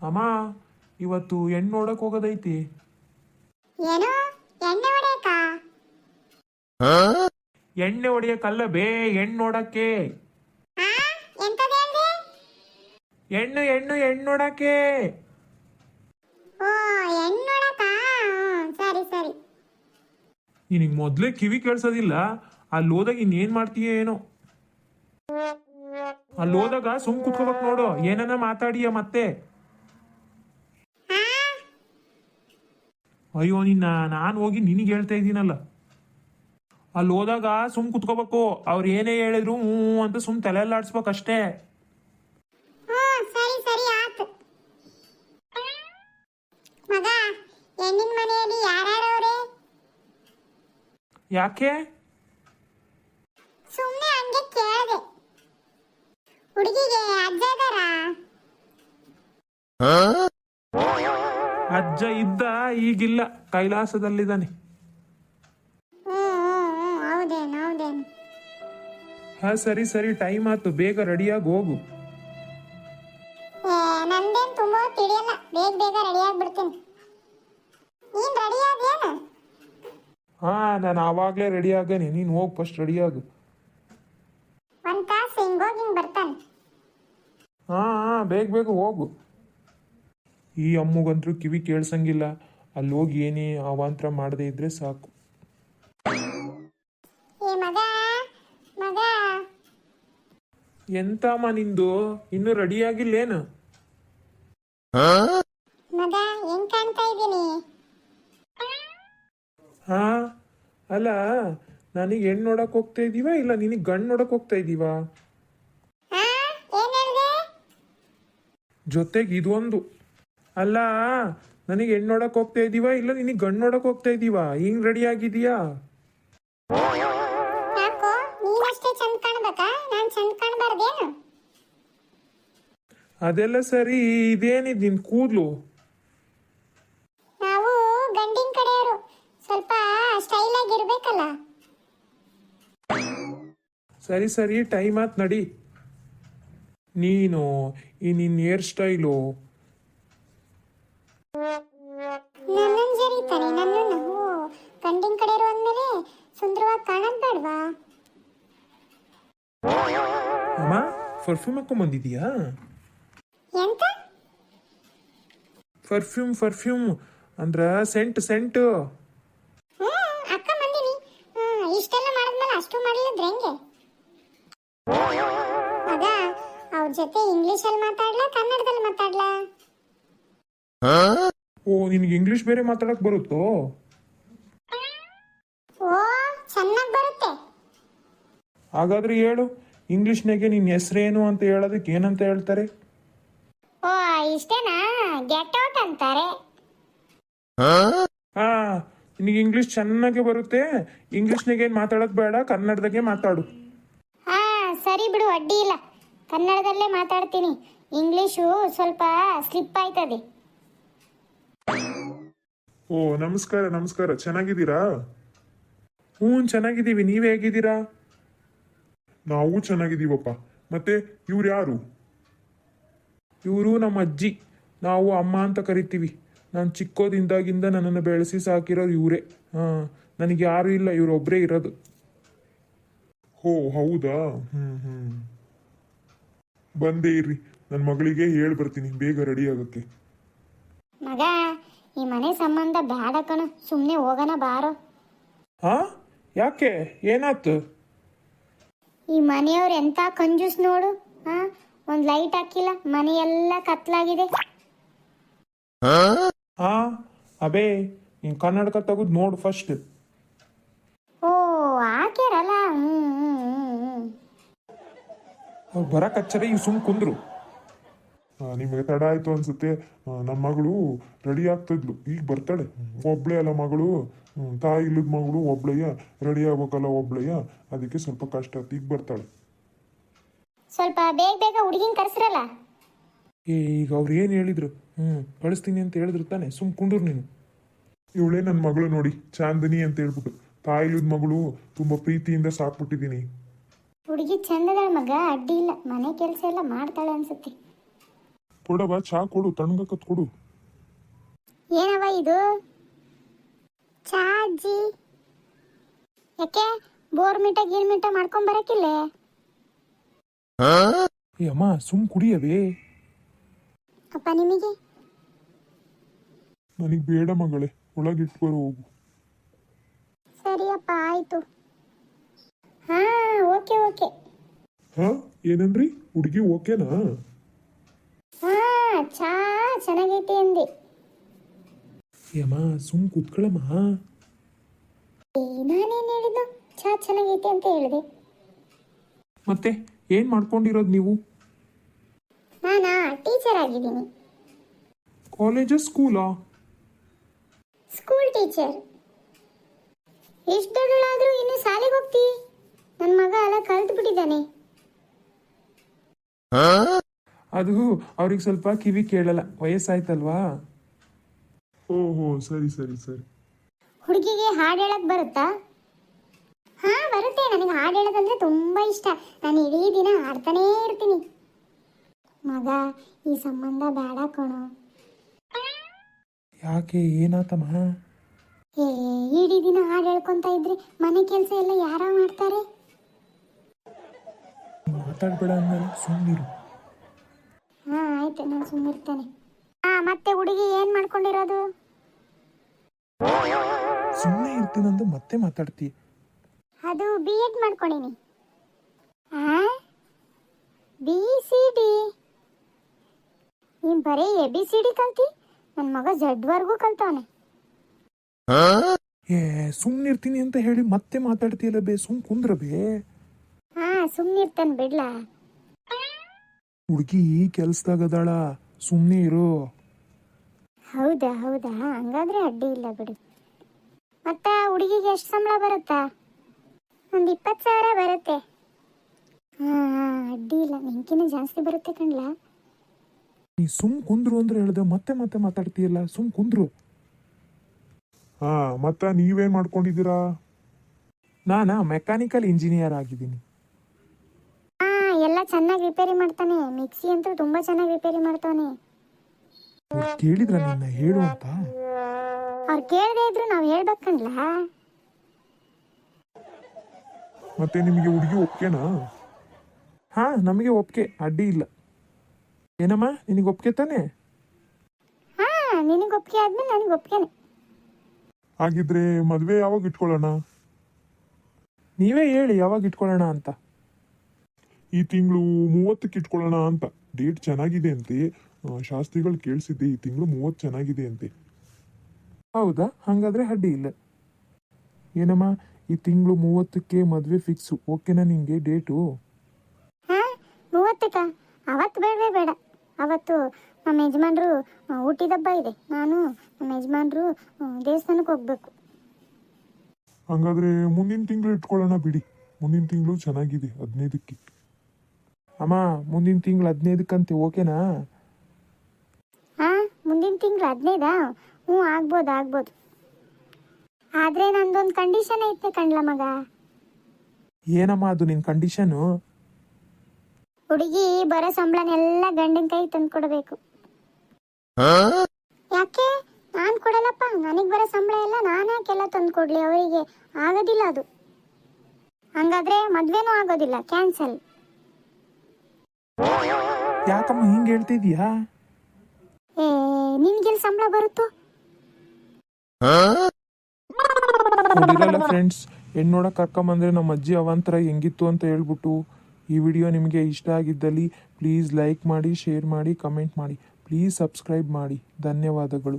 ಅಮ್ಮ ಇವತ್ತು ಹೆಣ್ಣು ನೋಡಕ್ ಹೋಗೋದೈತಿ. ಏನು? ಎಣ್ಣೆ ಹೊಡೆಯಕ ಎಣ್ಣೆ ಹೊಡಿಯಕ್ಕಲ್ಲ ಬೇ ಎಣ್ಣೆ ನೋಡಕ್ಕೆ. ಎಣ್ಣು ಎಂತದ ಹೇಳ್ದೆ? ಹೆಣ್ಣು ಹೆಣ್ಣು ಹೆಣ್ಣು ನೋಡಕ್ಕೆ. ಓ ಹೆಣ್ಣು ನೋಡಕ ಸರಿ ಸರಿ. ನಿನಗೆ ಮೊದಲೇ ಕಿವಿ ಕೇಳಿಸೋದಿಲ್ಲ ಅಲ್ಲಿ ಹೋದಾಗ ಇನ್ನೇನ್ ಮಾಡ್ತೀಯ ಏನೋ. ಅಲ್ಲಿ ಹೋದಾಗ ಸುಮ್ ಕುತ್ಕೋಬೇಕು ನೋಡು ಏನನ್ನ ಮಾತಾಡಿಯ ಮತ್ತೆ ಹಾ ಅಯ್ಯೋ ನಿನ್ನ ನಾನು ಹೋಗಿ ನಿನಗೆ ಹೇಳ್ತಾ ಇದ್ದೀನಲ್ಲ ಅಲ್ಲಿ ಹೋದಾಗ ಸುಮ್ ಕುತ್ಕೋಬೇಕು. ಅವ್ರು ಏನೇ ಹೇಳಿದ್ರು ಹ್ಞೂ ಅಂತ ಸುಮ್ ತಲೆಯಲ್ಲಾಡ್ಸ್ಬೇಕು ಅಷ್ಟೇ. ಹ್ಮ್ ಸರಿ ಸರಿ ಆತು ಮಗ ಹೆಣ್ಣಿನ ಮನೆಯಲ್ಲಿ ಯಾರ್ಯಾರವ್ರೆ? ಯಾಕೆ? ಸುಮ್ನೆ ಹಂಗೆ ಕೇಳಿದೆ. ಹುಡುಗಿಗೆ ಅಜ್ಜ ಇದಾರಾ ಅಜ್ಜ ಇದ್ದ ಈಗಿಲ್ಲ ಕೈಲಾಸದಲ್ಲಿದ್ದಾನೆ. ಹಾ ಸರಿ ಸರಿ ಟೈಮ್ ಆಯ್ತು ಬೇಗ ರೆಡಿಯಾಗಿ ಹೋಗು. ನಂದೇನ್ ತುಂಬಾ ತಿಳಿಯಲ್ಲ ಬೇಗ ಬೇಗ ರೆಡಿ ಬಿಡ್ತೀನಿ. ನೀನ್ ರೆಡಿ ಆದ್ಯೇನು ಹಾ ನಾನು ಆವಾಗಲೇ ರೆಡಿ ಆಗೇನೆ ನೀನು ಹೋಗಿ ಫಸ್ಟ್ ರೆಡಿಯಾಗು. ಒಂದ್ ತಾಸು ಹಿಂಗೋಗಿ ಹಿಂಗ್ ಬರ್ತಾನೆ. ಹಾ ಹಾ ಬೇಗ ಬೇಗ ಹೋಗು. ಈ ಅಮ್ಮಗಂತೂ ಕಿವಿ ಕೇಳ್ಸಂಗಿಲ್ಲ. ಅಲ್ಲಿ ಹೋಗಿ ಏನೇ ಅವಾಂತರ ಮಾಡದೇ ಇದ್ರೆ ಸಾಕು. ಏ ಮಗ ಮಗ. ಎಂತಮ್ಮ ನಿಂದು? ಇನ್ನು ರೆಡಿ ಆಗಿಲ್ಲೇನು? ಹಾ? ಅಲ್ಲ ನನಗೆ ಹೆಣ್ಣು ನೋಡಕ್ ಹೋಗ್ತಾ ಇದೀವ? ಇಲ್ಲ ನಿನಗೆ ಗಂಡು ನೋಡಕ್ ಹೋಗ್ತಾ ಇದೀವ? ಹಾ? ಏನ್ ಹೇಳ್ದೆ? ಜೊತೆಗೆ ಇದೊಂದು. ಅಲ್ಲ ನನಗೆ ಹೆಣ್ಣು ನೋಡಕ್ ಹೋಗ್ತಾ ಇದೀವ? ಇಲ್ಲ ನಿನಗೆ ಗಂಡು ನೋಡಕ್ ಹೋಗ್ತಾ ಇದೀವ? ಹಿಂಗ್ ರೆಡಿ ಆಗಿದೀಯಾ ಅದೆಲ್ಲ ಸರಿ ಇದೇನಿದ್ ನಿನ್ ಕೂದ್ಲು? ನಾವು ಗಂಡಿನ ಕಡೆಯವರು. ಸ್ವಲ್ಪ ಸ್ಟೈಲ್ ಆಗಿರ್ಬೇಕಲ್ಲ ಸರಿ ಸರಿ ಟೈಮ್ ಆತ್ ನಡಿ. ನೀನು ಈ ನಿನ್ನ ಹೇರ್ ಸ್ಟೈಲು ಕಾಣೋದ್ ಬೇಡ್ವಾ? ಅಮ್ಮ ಪರ್ಫ್ಯೂಮ್ ಹಾಕೊಂಡ್ ಬಂದಿದೀಯಾ ಎಂತ? ಪರ್ಫ್ಯೂಮ್ ಪರ್ಫ್ಯೂಮ್ ಅಂದ್ರ ಸೆಂಟ್ ಸೆಂಟ್ ಹ್ಮ್ ಅಕ್ಕ ಬಂದಿನಿ. ಹ್ಮ್ ಇಷ್ಟೆಲ್ಲ ಮಾಡಿದ್ಮೇಲೆ ಅಷ್ಟು ಮಾಡಿದ್ರೆ ಹೆಂಗೆ? ಮಗ ಅವ್ರ ಜೊತೆ ಇಂಗ್ಲಿಷಲ್ಲಿ ಮಾತಾಡ್ಲಾ ಕನ್ನಡದಲ್ಲಿ ಮಾತಾಡ್ಲಾ? ಓ ನಿನಗೆ ಇಂಗ್ಲಿಷ್ ಬೇರೆ ಮಾತಾಡಕ್ ಬರುತ್ತೋ ಓ ಚೆನ್ನಾಗಿ ಬರುತ್ತೆ ಹಾಗಾದ್ರೆ ಹೇಳು ಇಂಗ್ಲಿಷ್ನಾಗೆ ನಿನ್ನ ಹೆಸರೇನು ಅಂತ ಹೇಳೋದಕ್ಕೆ ಏನಂತ ಹೇಳ್ತಾರೆ? ಓ ಇಷ್ಟೇನಾ? ಗೆಟ್ ಔಟ್ ಅಂತಾರೆ. ಹಾ ನಿನಗೆ ಇಂಗ್ಲಿಷ್ ಚೆನ್ನಾಗಿ ಬರುತ್ತೆ ಇಂಗ್ಲಿಷ್ನಾಗೆ ಏನು ಮಾತಾಡೋದು ಬೇಡ ಕನ್ನಡದಾಗೆ ಮಾತಾಡು. ಹಾ ಸರಿ ಬಿಡು ಅಡ್ಡಿ ಇಲ್ಲ. ಕನ್ನಡದಲ್ಲೇ ಮಾತಾಡ್ತೀನಿ. ಇಂಗ್ಲಿಷು ಸ್ವಲ್ಪ ಸ್ಲಿಪ್ ಆಯ್ತದೆ. ಓ ನಮಸ್ಕಾರ ನಮಸ್ಕಾರ. ಚೆನ್ನಾಗಿದ್ದೀರಾ? ಹ್ಞೂ ಚೆನ್ನಾಗಿದ್ದೀವಿ. ನೀವೇ ಹೇಗಿದ್ದೀರಾ? ನಾವು ಚೆನ್ನಾಗಿದ್ದೀವಪ್ಪ. ಮತ್ತೆ ಇವ್ರು ಯಾರು? ಇವರು ನಮ್ಮ ಅಜ್ಜಿ. ನಾವು ಅಮ್ಮ ಅಂತ ಕರಿತೀವಿ. ನಾನು ಚಿಕ್ಕೋದಿಂದಾಗಿಂದ ನನ್ನನ್ನು ಬೆಳೆಸಿ ಸಾಕಿರೋರು ಇವರೇ. ಹಾಂ ನನಗೆ ಯಾರು ಇಲ್ಲ ಇವರೊಬ್ಬರೇ ಇರೋದು. ಹೋ ಹೌದಾ? ಹ್ಮ್ ಹ್ಮ್. ಬಂದೇ ಇರ್ರಿ. ನನ್ನ ಮಗಳಿಗೆ ಹೇಳಿ ಬರ್ತೀನಿ ಬೇಗ ರೆಡಿ ಆಗೋಕ್ಕೆ. ಮಗ ಈ ಮನೆ ಸಂಬಂಧ ಬೇಡ ಕಣ. ಸುಮ್ಮನೆ ಹೋಗೋಣ ಬಾರೋ. ಹಾಂ? ಯಾಕೆ? ಏನಾಯ್ತು? ಈ ಮನೆಯವ್ರು ಎಂತ ಕಂಜೂಸ್ ನೋಡು ಹಾ ಒಂದ್ ಲೈಟ್ ಹಾಕಿಲ್ಲ ಮನೆಯೆಲ್ಲ ಕತ್ಲಾಗಿದೆ. ಆ ಅಬೇ ನೀನು ಕನ್ನಡಕ ತೆಗೆದು ನೋಡು ಫಸ್ಟ್ ಓ ಹಾಕ್ಯಾರಲ್ಲ? ಹ್ಮ್ ಅವ್ರು ಬರಕ್ಕೆ ಇವ್ ಸುಮ್ ಕುಂದ್ರು. ನಿಮಗೆ ತಡ ಆಯ್ತು ಅನ್ಸುತ್ತೆ. ನಮ್ಮ ಮಗಳು ರೆಡಿ ಆಗ್ತಿದ್ಲು. ಈಗ ಬರ್ತಾಳೆ. ಒಬ್ಳೆ ಅಲ್ಲ ಮಗಳು. ಹ್ಮ್, ತಾಯಿ ಇಲ್ಲದ ಮಗಳು ಒಬ್ಳಯ್ಯ ರೆಡಿ ಆಗ್ಬೇಕಲ್ಲ ಒಬ್ಳಯ್ಯ ಅದಕ್ಕೆ ಸ್ವಲ್ಪ ಕಷ್ಟ ಆಯ್ತು ಈಗ ಬರ್ತಾಳೆ. ಸ್ವಲ್ಪ ಬೇಗ ಬೇಗ ಹುಡುಗಿನ ಕರೆಸ್ರಲ್ಲ? ಏ ಈಗ ಅವ್ರು ಏನು ಹೇಳಿದ್ರು? ಹ್ಞೂ ಕಳಿಸ್ತೀನಿ ಅಂತ ಹೇಳಿದ್ರು ತಾನೆ. ಸುಮ್ ಕುಂಡ್ರು ನೀನು. ಇವಳೇ ನನ್ನ ಮಗಳು ನೋಡಿ. ಚಾಂದಿನಿ ಅಂತ ಹೇಳ್ಬಿಟ್ಟು. ತಾಯಿ ಇಲ್ಲದ ಮಗಳು ತುಂಬಾ ಪ್ರೀತಿಯಿಂದ ಸಾಕ್ಬಿಟ್ಟಿದ್ದೀನಿ. ಹುಡುಗಿ ಚಂದದ ಮಗ ಅಡ್ಡಿ ಇಲ್ಲ. ಮನೆ ಕೆಲಸ ಎಲ್ಲ ಮಾಡ್ತಾಳೆ ಅನ್ಸುತ್ತೆ. ಕೊಡವ ಚಾ ಕೊಡು ತಣ್ಣಗಕ್ಕತ್ ಕೊಡು. ಏನವ ಇದು? ಚಾ ಅಜ್ಜಿ ಯಾಕೆ ಬೋರ್ಮಿಟ ಗೀರ್ಮಿಟ ಮಾಡ್ಕೊಂಡ್ ಬರಕಿಲ್ಲ? ಏ ಅಮ್ಮ ಸುಮ್ ಕುಡಿಯವೇ. ಅಪ್ಪ ನಿಮಗೆ? ನನಗೆ ಬೇಡ ಮಗಳೇ ಒಳಗಿಟ್ಟು ಬರೋ ಹೋಗು. ಸರಿ ಅಪ್ಪ ಆಯ್ತು. ಹಾ ಓಕೆ ಓಕೆ. ಹಾ? ಏನನ್ರಿ? ಹುಡುಗಿ ಓಕೆನಾ? ಹಾ ಚಾ ಚೆನ್ನಾಗೈತಿ ಅಂದೆ. ಯಮ್ಮ ಸುಮ್ ಕುತ್ಕೊಳಮ್ಮ. ಏ, ನಾನೇನ್ ಹೇಳಿದ್ದು? ಚಾ ಚೆನ್ನಾಗೈತಿ ಅಂತ ಹೇಳಿದೆ. ಮತ್ತೆ ಏನ್ ಮಾಡ್ಕೊಂಡಿರೋದು ನೀವು? ನಾನಾ ಟೀಚರ್ ಆಗಿದ್ದೀನಿ. ಕಾಲೇಜಾ ಸ್ಕೂಲಾ? School teacher. ಎಷ್ಟು ದೊಡ್ಡಳಾದ್ರೂ ಇನ್ನು ಶಾಲೆಗೆ ಹೋಗ್ತಿ? ನನ್ನ ಮಗ ಅಲ್ಲ ಕಲ್ತು ಬಿಟ್ಟಿದ್ದಾನೆ ಅದು ಅವ್ರಿಗೆ ಸ್ವಲ್ಪ ಕಿವಿ ಕೇಳಲ್ಲ. ವಯಸ್ಸಾಯ್ತಲ್ವಾ? ಓಹೋ ಸರಿ ಸರಿ ಸರಿ. ಹುಡುಗಿಗೆ ಹಾಡು ಹೇಳಕ್ ಬರುತ್ತಾ? ಹಾ ಬರುತ್ತೆ. ನನಗೆ ಹಾಡು ಹೇಳೋದಂದ್ರೆ ತುಂಬಾ ಇಷ್ಟ. ನಾನು ಇಡೀ ದಿನ ಹಾಡ್ತಾನೇ ಇರ್ತೀನಿ. ಮಗ ಈ ಸಂಬಂಧ ಬೇಡ ಕಣೋ. ಯಾಕೆ ಏನಾತಮ್ಮ? ಏ ಇಡೀ ದಿನ ಹಾಡು ಹೇಳ್ಕೊಂತ ಇದ್ರೆ ಮನೆ ಕೆಲಸ ಎಲ್ಲ ಯಾರ ಮಾಡ್ತಾರೆ? ಮಾತಾಡ್ಬೇಡ ಅಂದ್ಮೇಲೆ ಸುಮ್ಮನಿರು ಸುಮ್ಮನಿರ್ತೇನೆ. ಹಾ ಮತ್ತೆ ಹುಡುಗಿ ಏನ್ ಮಾಡ್ಕೊಂಡಿರೋದು? ಸುಮ್ಮನೆ ಇರ್ತೀನಂದು ಮತ್ತೆ ಮಾತಾಡ್ತಿ. ಅದು ಬಿ ಎಡ್ ಮಾಡ್ಕೊಂಡಿನಿ ಬಿ ಸಿ ಡಿ ನೀನ್ ಬರೀ ಎ ಬಿ ಸಿ ಡಿ ಕಲ್ತಿ ನನ್ನ ಮಗ ಜಡ್ ವರ್ಗೂ ಕಲ್ತವನೆ. ಏ ಸುಮ್ಮನಿರ್ತೀನಿ ಅಂತ ಹೇಳಿ ಮತ್ತೆ ಮಾತಾಡ್ತೀಯಲ್ಲ ಬೇ ಸುಮ್ ಕುಂದ್ರ ಬೇ ಹಾ ಸುಮ್ಮನಿರ್ತೇನೆ ಬಿಡ್ಲಾ. ಹುಡುಗಿ ಕೆಲ್ಸದಾಗದಾಳ ಸುಮ್ಮನೆ ಇರು. ಹೌದಾ ಹೌದಾ? ಹಂಗಾದ್ರೆ ಅಡ್ಡಿ ಇಲ್ಲ ಬಿಡು. ಮತ್ತ ಹುಡುಗಿಗೆ ಎಷ್ಟು ಸಂಬಳ ಬರುತ್ತಾ? ಒಂದು ಇಪ್ಪತ್ತು ಸಾವಿರ ಬರುತ್ತೆ. ಹಾಂ ಹಾ ಅಡ್ಡಿ ಇಲ್ಲ. ನಿಂಕಿನ ಜಾಸ್ತಿ ಬರುತ್ತೆ ಕಣ್ಲಾ? ನೀ ಸುಮ್ ಕುಂದ್ರು ಅಂದ್ರೆ ಹೇಳ್ದೆ ಮತ್ತೆ ಮತ್ತೆ ಮಾತಾಡ್ತೀಯಲ್ಲ ಸುಮ್ ಕುಂದ್ರು. ಹಾ ಮತ್ತ ನೀವೇನ್ ಮಾಡ್ಕೊಂಡಿದ್ದೀರಾ? ನಾನಾ ಮೆಕ್ಯಾನಿಕಲ್ ಇಂಜಿನಿಯರ್ ಆಗಿದ್ದೀನಿ. ಎಲ್ಲ ಚೆನ್ನಾಗಿ ರಿಪೇರಿ ಮಾಡ್ತಾನೆ. ಮಿಕ್ಸಿ ಅಂತೂ ತುಂಬಾ ಚೆನ್ನಾಗಿ ರಿಪೇರಿ ಮಾಡ್ತಾನೆ. ಅವ್ರು ಕೇಳಿದ್ರ ನಿನ್ನ ಹೇಳು ಅಂತ? ಅವ್ರು ಕೇಳದೆ ಇದ್ರು ನಾವು ಹೇಳ್ಬೇಕಂಡ್ಲಾ ಮತ್ತೆ ನಿಮಗೆ ಹುಡುಗಿ ಒಪ್ಕೆನಾ? ಹಾ ನಮಗೆ ಒಪ್ಕೆ. ಅಡ್ಡಿ ಇಲ್ಲ. ಏನಮ್ಮ ನಿನಗೆ ಒಪ್ಕೆ ತಾನೆ? ಹಾ ನಿನಗೆ ಒಪ್ಕೆ ಆದ್ಮೇಲೆ ನನಗೆ ಒಪ್ಪಿಗೆನೆ ಹಾಗಿದ್ರೆ ಮದುವೆ ಯಾವಾಗ ಇಟ್ಕೊಳ್ಳೋಣ? ನೀವೇ ಹೇಳಿ ಯಾವಾಗ ಇಟ್ಕೊಳ್ಳೋಣ ಅಂತ. ಈ ತಿಂಗಳು ಮೂವತ್ತಕ್ಕೆ ಇಟ್ಕೊಳ್ಳೋಣ ಅಂತ. ಡೇಟ್ ಚೆನ್ನಾಗಿದೆ ಅಂತೆ. ಶಾಸ್ತ್ರಿಗಳು ಕೇಳಿಸಿದ್ದೆ ಈ ತಿಂಗಳು ಮೂವತ್ತು ಚೆನ್ನಾಗಿದೆ ಅಂತೆ. ಹೌದಾ? ಹಾಗಾದ್ರೆ ಅಡ್ಡಿ ಇಲ್ಲ. ಏನಮ್ಮ ಈ ತಿಂಗಳು ಮೂವತ್ತಕ್ಕೆ ಮದುವೆ ಫಿಕ್ಸು ಓಕೆನಾ ನಿಂಗೆ ಡೇಟು ಮೂವತ್ತಕ್ಕ. ಅವತ್ತು ಬೇಡವೇ ಬೇಡ. ಅವತ್ತು ನಮ್ಮ ಯಜಮಾನ್ರು ಆ, ಊಟಿದಬ್ಬ ಇದೆ. ನಾನು ನಮ್ಮ ಯಜಮಾನ್ರು ದೇವಸ್ಥಾನಕ್ಕೆ ಹೋಗ್ಬೇಕು. ಹಂಗಾದ್ರೆ ಮುಂದಿನ ತಿಂಗಳು ಇಟ್ಕೊಳ್ಳೋಣ ಬಿಡಿ. ಮುಂದಿನ ತಿಂಗಳು ಚೆನ್ನಾಗಿದೆ ಹದಿನೈದಕ್ಕೆ. ಅಮ್ಮ ಮುಂದಿನ ತಿಂಗಳು ಹದಿನೈದಕ್ಕಂತೆ ಓಕೆನಾ? ಹಾ ಮುಂದಿನ ತಿಂಗಳು ಹದಿನೈದಾ? ಹ್ಞೂ ಆಗ್ಬೋದು ಆಗ್ಬೋದು. ಆದರೆ ನಂದೊಂದು ಕಂಡೀಷನ್ ಐತೆ ಕಣ್ಲ ಮಗ. ಏನಮ್ಮ ಅದು ನಿನ್ನ ಕಂಡೀಷನು ಹುಡುಗಿ ಬರೋ ಸಂಬಳನೆಲ್ಲ ಗಂಡನ ಕೈ ತಂದು ಕೊಡಬೇಕು ಯಾಕೆ? ನಾನು ಕೊಡಲ್ಲಪ್ಪ. ನನಗೆ ಬರೋ ಸಂಬಳ ಎಲ್ಲ ನಾನು ಯಾಕೆಲ್ಲ ತಂದು ಕೊಡ್ಲಿ ಅವರಿಗೆ. ಆಗೋದಿಲ್ಲ ಅದು. ಹಂಗಾದ್ರೆ ಮದ್ವೆನೂ ಆಗೋದಿಲ್ಲ. ಕ್ಯಾನ್ಸಲ್ ಯಾಕಮ್ಮ ಹಿಂಗೆ ಹೇಳ್ತಿದ್ಯಾ? ಏ ನಿನ್ಗೆಲ್ಲಿ ಸಂಬಳ ಬರುತ್ತೋ? ನೋಡಿರಲ್ಲ ಫ್ರೆಂಡ್ಸ್ ಹೆಣ್ಣು ನೋಡಕ್ ಕರ್ಕೊಂಬಂದ್ರೆ ನಮ್ಮ ಅಜ್ಜಿ ಅವಂತರ ಹೆಂಗಿತ್ತು ಅಂತ ಹೇಳ್ಬಿಟ್ಟು ಈ ವಿಡಿಯೋ ನಿಮಗೆ ಇಷ್ಟ ಆಗಿದ್ದಲ್ಲಿ ಪ್ಲೀಸ್ ಲೈಕ್ ಮಾಡಿ ಶೇರ್ ಮಾಡಿ ಕಮೆಂಟ್ ಮಾಡಿ. ಪ್ಲೀಸ್ ಸಬ್ಸ್ಕ್ರೈಬ್ ಮಾಡಿ. ಧನ್ಯವಾದಗಳು.